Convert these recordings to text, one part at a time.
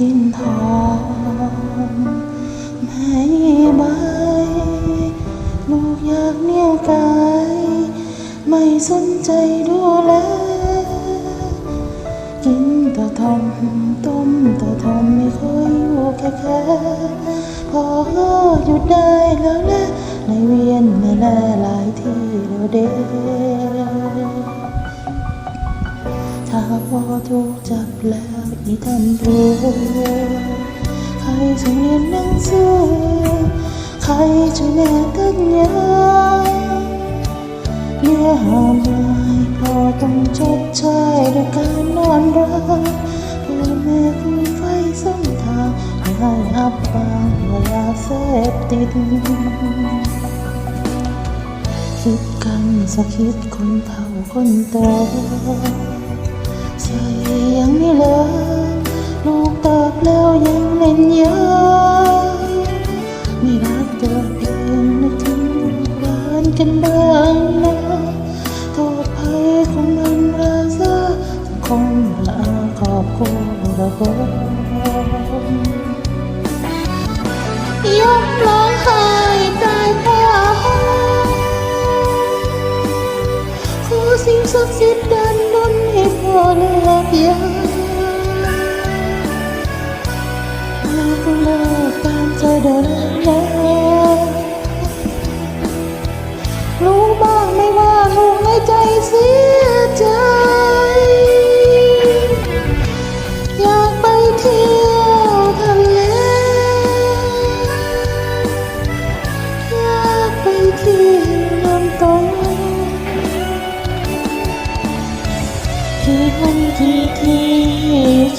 กินทองไม่ใบลูกอยากเหนี่ยวกาย ไม่สนใจดูแล กินต่ทอมต้มต่ทอมไม่เคยอยู่แค่แค่พอหยุดได้แล้วแหละในเวียนไม่แลหลายที่แล้วเด้ ถ้าพอถูกจับแล้วอีทำตัวใครจะเรียนหนังสือใครจะแม่ตัญญาเนื้อหาไม่พอต้องจดใช้ด้วยการนอนรักพ่อแม่คือไฟส้มทางไม่ให้อับปางว่ายาเสพติดคิดกันสักคิดคนเฒ่าคนโต ใส่ยังไม่เลิกลูกตอบแล้วยังเล่นเยอะไม่รักตัวเองนึกถึงลูกหลานกันบ้างนะโทษภัยของมันราซาสังคมละอาขอบคุณระบบ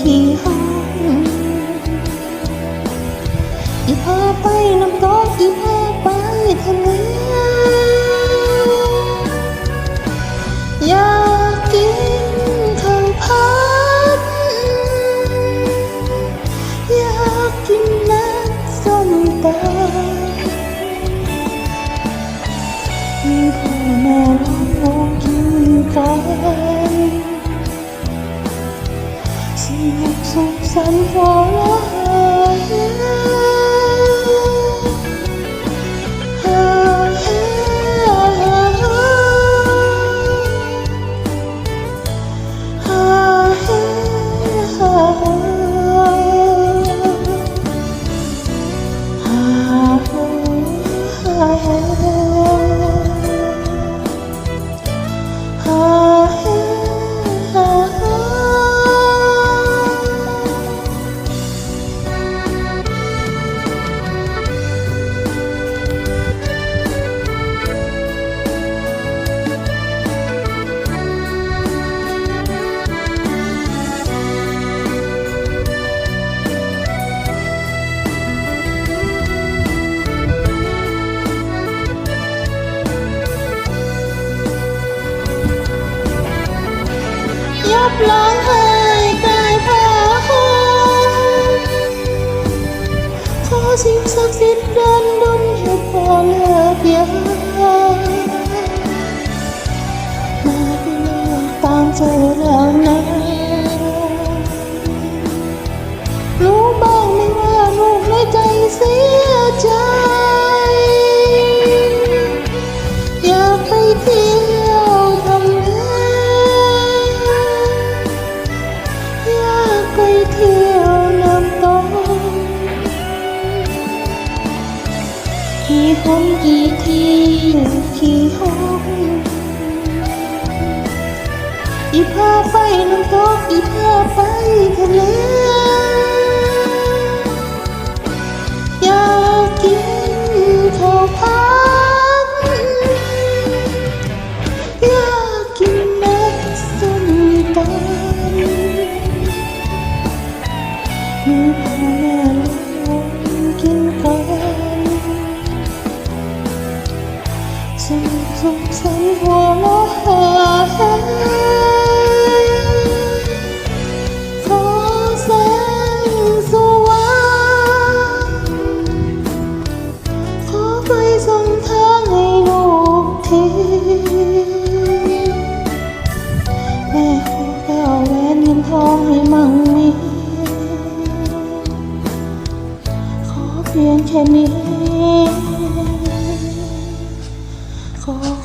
ที่ห้องอีพาไปน้ำตกอีพาไปทะเล กสุ กตามใจแล้วนะรู้บ้างไหมว่าลูกในใจเสียใจ อยากไปเที่ยวทะเลอยากไปเที่ยวน้ำตกกี่หนกี่ที่กี่ห้อง อีพาไปน้ำตกอีพาไปทะเล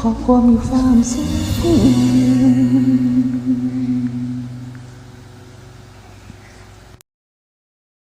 ครอบครัวมีความสุข